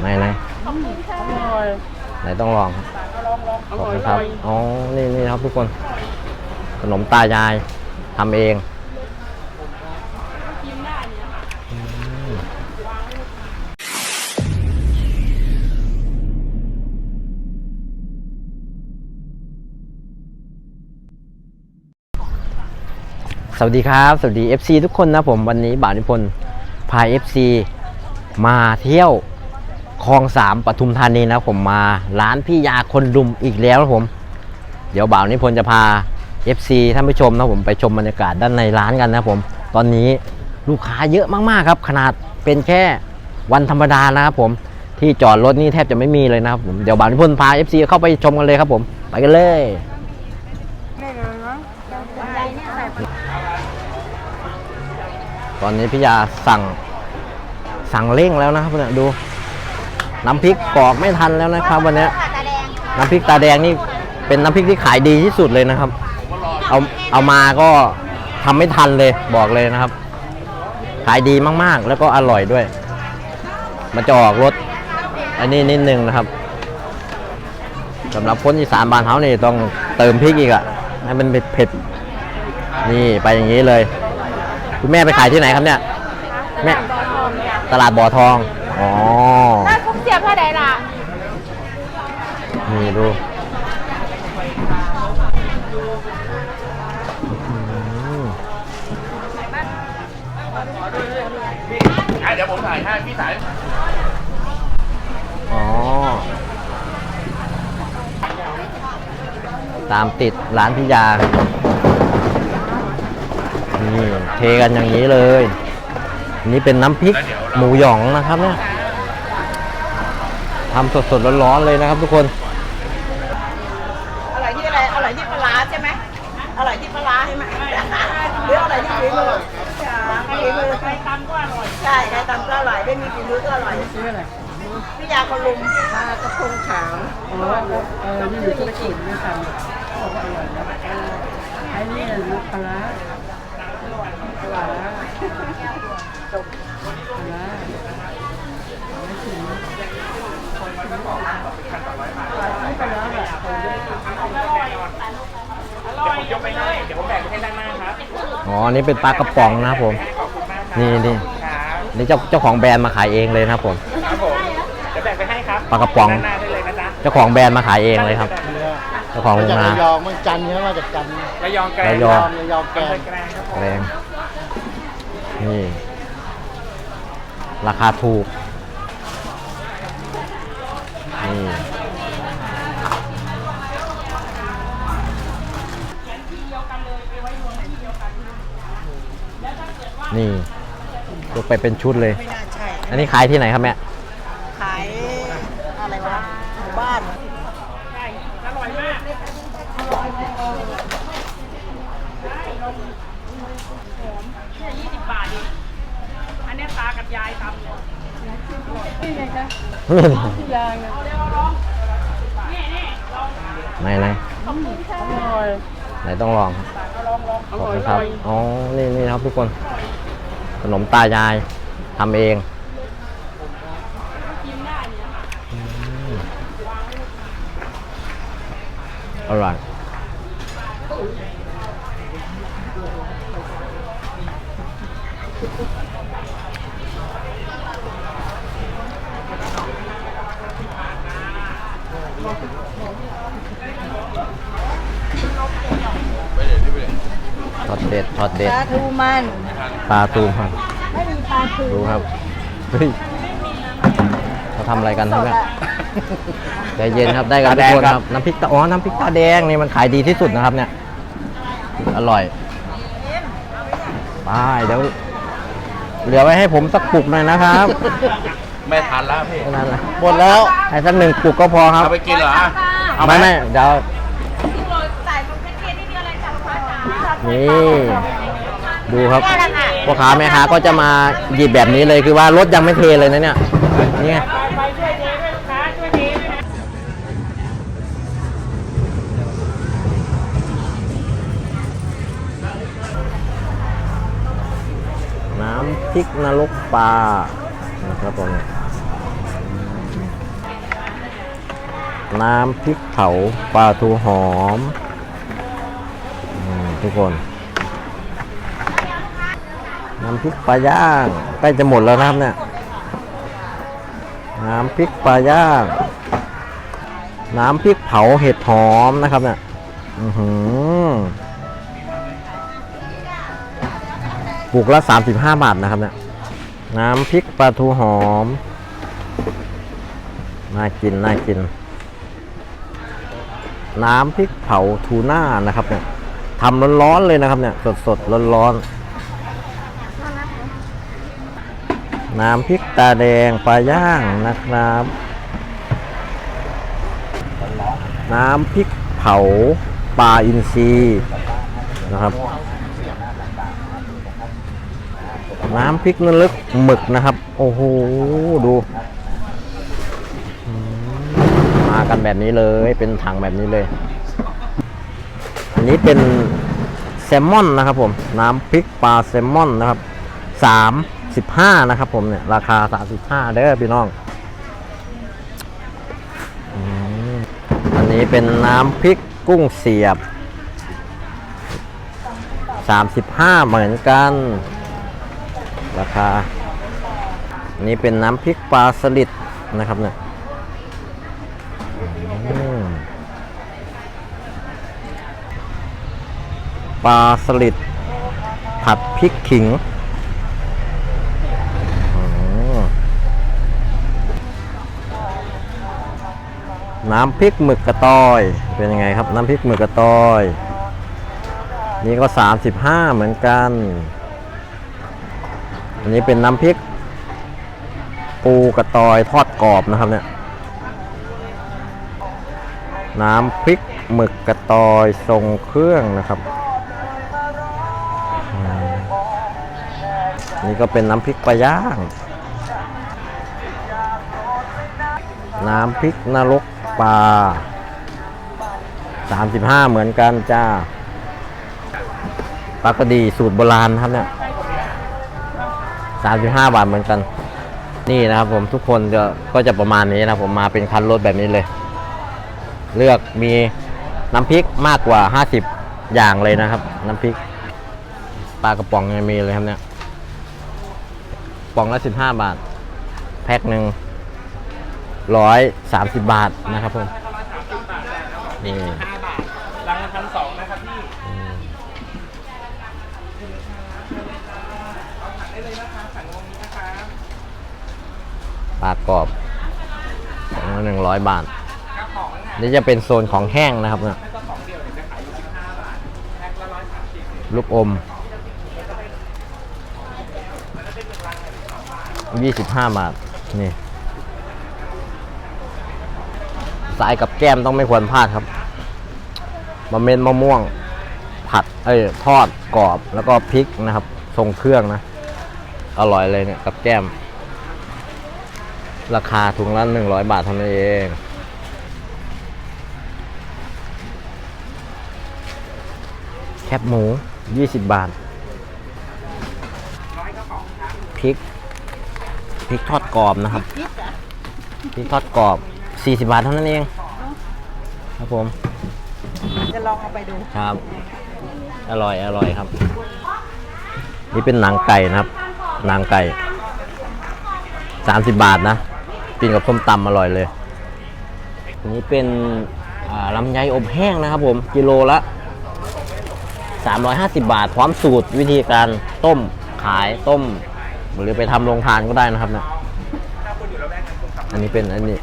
ไม่ไหนะไหนต้องลองครับองลองอขอบร่อยคุณครับ อ๋อ นี่นี่ครับทุกคน ขนมตายายทำเอง สวัสดีครับ สวัสดี FC ทุกคนนะผมวันนี้บ่าวนิพนธ์พา FC มาเที่ยวคลองสามปทุมธานีนะผมมาร้านพี่ยาคนดุมอีกแล้วนะผม เดี๋ยวบ่าวนิพนธ์จะพา FC ท่านผู้ชมนะผมไปชมบรรยากาศด้านในร้านกันนะผม ตอนนี้ลูกค้าเยอะมากๆครับ ขนาดเป็นแค่วันธรรมดานะครับผมที่จอดรถนี่แทบจะไม่มีเลยนะครับผมเดี๋ยวบ่าวนิพนธ์พา FC เข้าไปชมกันเลยครับผม ไปกันเลย ตอนนี้พี่ยาสั่งสั่งเร่งแล้วนะครับเนี่ยดู น้ำพริกกรอกไม่ทันแล้วนะครับ วันนี้น้ำพริกตาแดงนี่เป็นน้ำพริกที่ขายดีที่สุดเลยนะครับ เอาเอามาก็ทำไม่ทันเลยบอกเลยนะครับ ขายดีมากๆ แล้วก็อร่อยด้วย มันจะออกรสอันนี้นิดนึงนะครับสำหรับคนอีสานบ้านเขานี่ต้องเติมพริกอีกอะให้มันเผ็ดๆนี่ไปอย่างนี้เลย คุณแม่ไปขายที่ไหนครับเนี่ย แม่ตลาดบ่อทอง อ๋อ ถ้าคุ้มเสียบเท่าใดล่ะนี่ดูอืมอะเดี๋ยวผมถ่ายให้พี่ถ่ายอ๋อ ตามติดร้านพิยา นี่เทกันอย่างนี้เลยนี่เป็นน้ำพริกหมูหยองนะครับเนี่ยทำสดๆร้อนๆเลยนะครับทุกคนอร่อยที่อะไรอร่อยที่ปลาร้าใช่ไหมอร่อยที่ปลาร้าใช่ไหมหรืออร่อยที่ฝีมือฝีมือใครทำก็อร่อยใช่ใครทำก็อร่อยไม่มีฝีมือก็อร่อยซื้ออะไรพี่ยาคนลุมมากระพงขาวอ๋อเออนี่อยู่ธุรกิจไม่ทำอร่อยนะไอ้นี่ลูกปลา ร้าปลาร้าปลาร้าไม่ถึงไม่ไปลาร้าแบบอร่อยยกไปให้เดี๋ยวผมแบ่งไปให้ด้านหน้าครับอ๋ออันนี้เป็นปลากระป๋องนะครับผมนี่นี่ครับนี่เจ้าเจ้าของแบรนด์มาขายเองเลยนะครับผม ครับผมเดี๋ยวแบ่งไปให้ครับปลากระป๋อง ด้านหน้าได้เลยนะจ๊ะเจ้าของแบรนด์มาขายเองเลยครับ เจ้าของโรจากงานระยองมืองจันทร์ใช่ไหมมาจากจันทร์ระยองแกลงระยอง ระยองแกอำงเภอแกลงครับผม แรง นี่ ราคาถูก นี่ นี่ยกไปเป็นชุดเลยไม่น่าใช่อันนี้ขายที่ไหนครับแม่ ไหนไหนไหนต้องลองครับลองลองอขอบคุณครับอ๋อนี่นี่ครับทุกคน ขนมตายายทำเองอร่อย ช็อตเด็ดช็อตเด็ดปลาทูมันปลาตูมครับ ไม่มีปลาทูดูครับ เฮ้ยเขาทำอะไรกันครับเนี่ยใจเย็นครับได้กันทุกคนครับ น้ำพริกตาอ๋อ น้ำพริกตาแดงนี่มันขายดีที่สุดนะครับเนี่ย อร่อยไปเดี๋ยวเหลือไว้ให้ผมสักปุกหน่อยนะครับ ไม่ทันแล้วพี่แค่นั้นนะหมดแล้ว ให้สักหนึ่งปุกก็พอครับ เอาไปกินเหรอ เอาไหมไม่ไม่เดี๋ยว นี่ดูครับพ่อค้าแม่ค้าก็จะมาหยิบแบบนี้เลยคือว่ารถยังไม่เทเลยนะเนี่ยนี่ไงไปไปช่วยเทด้วยลูกค้าช่วยเทด้วยนะนำพริกนรกปลานะครับผมน้ำพริกเผาปลาทูหอมอืม ทุกคนน้ำพริกปลาย่างใกล้จะหมดแล้วนะครับเนี่ยน้ำพริกปลาย่าง น้ำพริกเผาเห็ดหอมนะครับเนี่ยอือหือปลูกละ35บาทนะครับเนี่ยน้ำพริกปลาทูหอม น่ากิน น่ากิน น้ำพริกเผาทูน่านะครับเนี่ย ทำร้อนๆเลยนะครับเนี่ยสดๆร้อนๆน้ำพริกตาแดงปลาย่างนะครับ น้ำพริกเผาปลาอินทรีนะครับ น้ำพริกนรกหมึกนะครับ โอ้โหดูมากันแบบนี้เลยเป็นถังแบบนี้เลย นี้เป็นแซลมอนนะครับผม น้ำพริกปลาแซลมอนนะครับสามสิบห้านะครับผมเนี่ย ราคาสามสิบห้าเด้อพี่น้อง อันนี้เป็นน้ำพริกกุ้งเสียบสามสิบห้าเหมือนกัน ราคานนี้เป็นน้ำพริกปลาสลิดนะครับเนี่ยอืม ปลาสลิดผัดพริกขิงน้ำพริกหมึกกระตอย เป็นยังไงครับ น้ำพริกหมึกกระตอย นี่ก็ 35 เหมือนกัน อันนี้เป็นน้ำพริก ปูกระตอยทอดกรอบนะครับเนี่ย น้ำพริกหมึกกระตอยทรงเครื่องนะครับ นี่ก็เป็นน้ำพริกปลาย่าง น้ำพริกนรกปลา35 เหมือนกันจ้าปลากระดีสูตรโบราณครับเนี่ย35 บาทเหมือนกัน นี่นะครับผมทุกคนจะก็จะประมาณนี้นะผมมาเป็นคันรถแบบนี้เลย เลือกมีน้ำพริกมากกว่า 50 อย่างเลยนะครับ น้ำพริกปลากระป๋องยังมีเลยครับเนี่ย กล่องละ 15 บาท แพ็คหนึ่งร้อยสามสิบบาทนะครับผมนี่รังลพันสองนะครับพี่ปลากรอบกล่องละหนึ่งร้อยบาท นี่จะเป็นโซนของแห้งนะครับเนี่ยลูกอม ยี่สิบห้าบาท นี่ สายกับแก้มต้องไม่ควรพลาดครับมะเม็ดมะม่วง ผัด เอ้ย ทอดกรอบ แล้วก็พริกนะครับ ทรงเครื่องนะ อร่อยเลยเนี่ย กับแก้ม ราคาถุงละหนึ่งร้อยบาทเท่านั้นเองแคบหมู 20 บาท พริก พริกทอดกรอบนะครับพริกทอดกรอบ 40 บาทเท่านั้นเอง ครับผม จะลองเอาไปดู ครับ อร่อยอร่อยครับ นี่เป็นหนังไก่นะครับหนังไก่ 30 บาทนะกินกับส้มตำอร่อยเลยอันนี้เป็นอ่าลำไยอบแห้งนะครับผม กิโลละ 350 บาท พร้อมสูตรวิธีการต้มขายต้ม หรือไปทำโรงทานก็ได้นะครับเนี่ยอันนี้เป็นอันนี้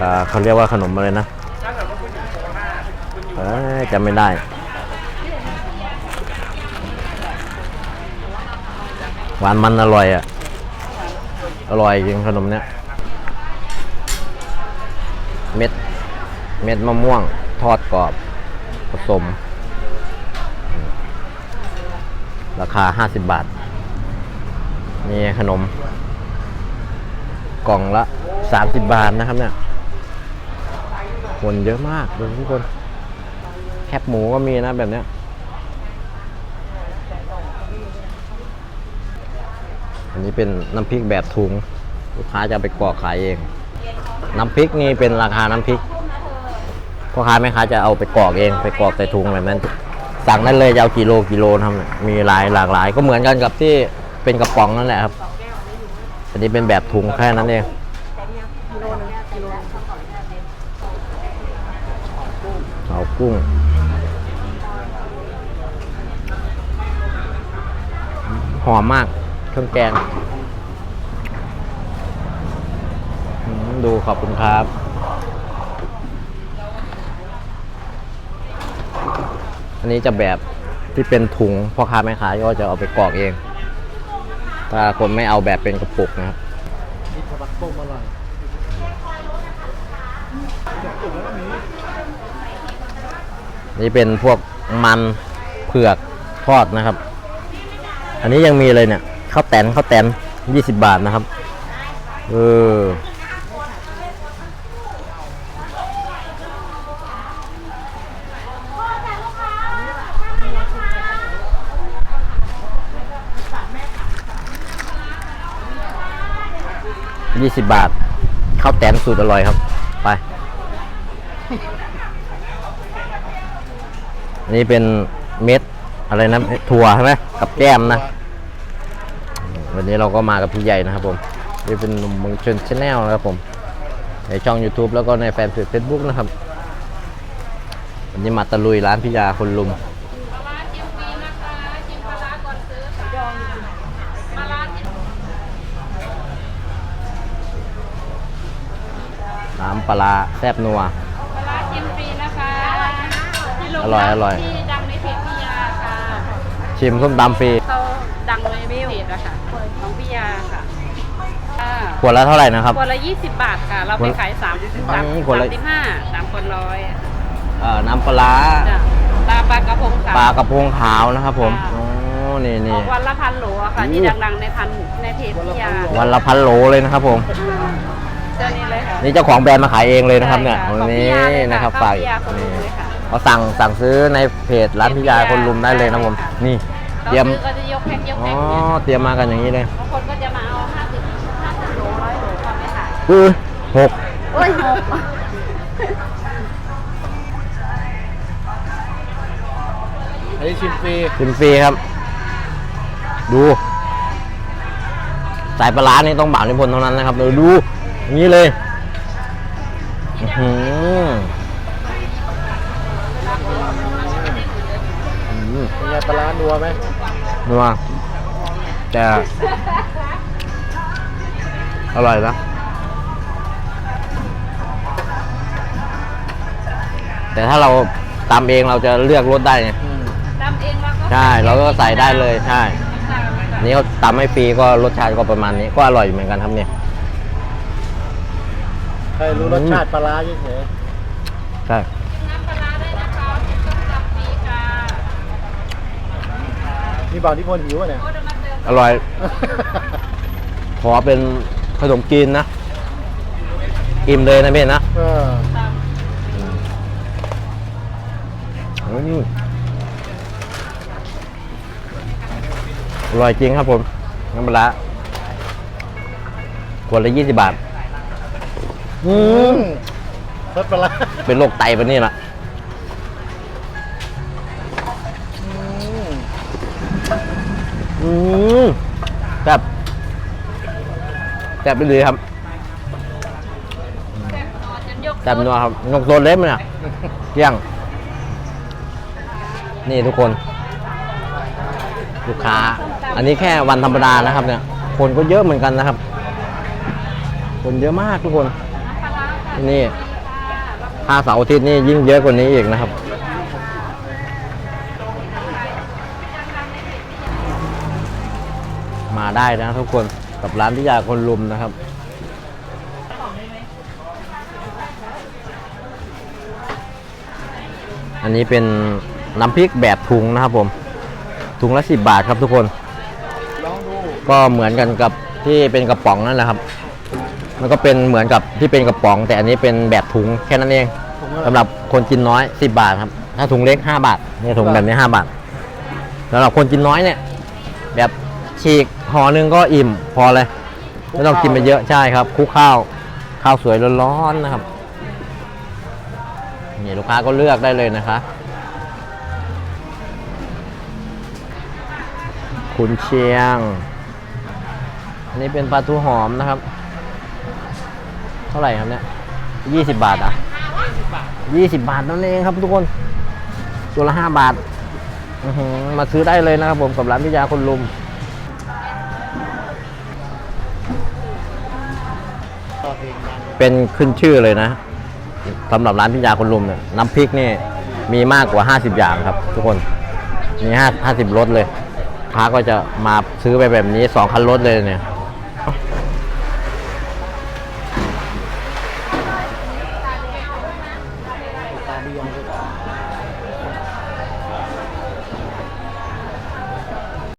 อ่าเขาเรียกว่าขนมอะไรนะเอ้ยจำไม่ได้หวานมันอร่อยอะ อร่อยจริงขนมเนี้ย เม็ด เม็ดมะม่วง ทอดกรอบ ผสม ราคา 50 บาท นี่ขนม กล่องละ 30 บาทนะครับเนี่ย คนเยอะมากดูทุกคน แคบหมูก็มีนะแบบเนี้ยอันนี้เป็นน้ำพริกแบบถุง ลูกค้าจะไปกรอกขายเอง น้ำพริกนี่เป็นราคาน้ำพริกพ่อค้าแม่ค้าจะเอาไปกรอกเองไปกรอกใส่ถุงแบบนั้นสั่งได้เลยจะเอากี่โลกี่โลทำมีหลายหลากหลาย ก็เหมือนกันกับที่ เป็นกระป๋องนั่นแหละครับ อันนี้เป็นแบบถุงแค่นั้นเองเอากุ้งหอมมากเครื่องแกง ดูขอบคุณครับ อันนี้จะแบบที่เป็นถุงพ่อค้าแม่ค้าก็จะเอาไปกรอกเอง ถ้าคนไม่เอาแบบเป็นกระปุกนะครับนี่ทบักต้มอร่อยนี่เป็นพวกมันเผือกทอดนะครับ อันนี้ยังมีเลยเนี่ยข้าวแตนข้าวแตนยี่สิบบาทนะครับ เออ ยี่สิบบาทข้าวแตนสูตรอร่อยครับ ไปนนี้เป็นเม็ดอะไรนะถั่วใช่ไหมกับแก้มนะ วันนี้เราก็มากับพี่ใหญ่นะครับผมนี่เป็นหนุ่มเมืองชนชาแนลนะครับผม ในช่อง YouTube แล้วก็ในแฟนเพจ Facebook นะครับ วันนี้มาตะลุยร้านพิยาคนลุม ปลาร้าแซ่บนัว ปลาร้าชิมฟรีนะคะที่โรงอร่อยอร่อย ที่ดังในเพจพิยาค่ะชิมส้มตำฟรีเขาดังในเพจอะค่ะของพิยาค่ะอ่าขวดละเท่าไหร่นะครับ ขวดละ 20 บาทค่ะ เราไปขาย3 3อืมขวดละ 35 3คนร้อยเอ่อน้ำปลาร้าจ้ะปลาปลากระพงขาวปลากระพงขาวนะครับผมค่ะโอ้นี่อนี่อกวันละพันโหลอะค่ะ ที่ดังๆในพันในเพจพิยาวันละพันโหลเลยนะครับผมเจ้านี้เลยค่ะนี่เจ้าของแบรนด์มาขายเองเลยนะครับเนี่ยใช่ค่ะวันนี้ของพี่ยาเลยค่ะนะครับของฝากพี่ยาคนลุนี่มเลยค่ะเขาสั่งสั่งซื้อในเพจร้านพิยาคนลุมได้เลยนะผมนี่เตรียมเราซื้อก็จะยกแพ็คยกอ๋อแพ็คเนี่ยเตรียมมากันอย่างนี้เลยบางคนก็จะมาเอา50 50โหลร้อยโหลก็ไม่ขายอือหกโอ้ยหกอันนี้ชิมฟรีกินฟรีครับ ดู สายปลาร้านี่ต้องบ่าวนิพนธ์เท่านั้นนะครับเดี๋ยวดู อย่างนี้เลยอื้อหืออื้อเป็นไงปลาร้านัวไหมนัวแต่อร่อยนะแต่ถ้าเราตำเองเราจะเลือกรสได้ไงอืมตำเองเราก็ใช่เราก็ใส่ได้เลยใช่อันนี้เขาตำให้ฟรีก็รสชาติก็ประมาณนี้ก็อร่อยเหมือนกันครับเนี่ย ใครรู้รสชาติปลาร้าเฉยใช่น้ำปลาร้าได้นะคะต้มตำฟรีค่ะๆนี่บ่าวนิพนธ์หิวอะเนี่ยโอ้เดี๋ยวมาเติมอร่อย ขอเป็นขนมจีนนะ อิ่มเลยนะเบนนะเอออืมอร่อยจริงครับผมน้ำปลาร้าขวดละยี่สิบบาท อืมรสปลาร้าเป็นโรคไตปะนี่ล่ะอืมอืมแซ่บแซ่บไปเลยครับแซ่บนอนจนยกแซ่บนัวครับนกโดนเล็บมันเนี่ยเที่ยง นี่ทุกคน ลูกค้า อันนี้แค่วันธรรมดานะครับเนี่ย คนก็เยอะเหมือนกันนะครับ คนเยอะมากทุกคนปลาร้าค่ะ นี่ถ้าเสาร์อาทิตย์นี่ยิ่งเยอะกว่านี้อีกนะครับ มาได้นะทุกคนกับร้านพิยาคนลุมนะครับอันนี้เป็นน้ำพริกแบบถุงนะครับผม ถุงละสิบบาทครับทุกคน ก็เหมือนกันกับที่เป็นกระป๋องนั่นแหละครับ มันก็เป็นเหมือนกับที่เป็นกระป๋อง แต่อันนี้เป็นแบบถุงแค่นั้นเองผมว่าสำหรับคนกินน้อย 10 บาทครับ ถ้าถุงเล็ก 5 บาทนี่ถุงแบบนี้ 5 บาทสำหรับคนกินน้อยเนี่ย แบบฉีกหห่อหนึ่งก็อิ่มพอเลยไม่ต้องกินไปเยอะใช่ครับคลุกข้าว ข้าวสวยร้อนๆนะครับนี่ลูกค้าก็เลือกได้เลยนะคะขุนเชียง อันนี้เป็นปลาทูหอมนะครับเท่าไหร่ครับเนี่ยยี่สิบบาทอะยี่สิบบาทนั่นเองครับทุกคน ตัวละห้าบาทมาซื้อได้เลยนะครับผมกับร้านพิยาคนลุมเป็นขึ้นชื่อเลยนะสำหรับร้านพิยาคนลุมเนี่ยน้ำพริกนี่มีมากกว่า 50 อย่างครับ ทุกคนมี5 50รสเลยค้าก็จะมาซื้อไปแบบนี้2คันรถเลยเนี่ย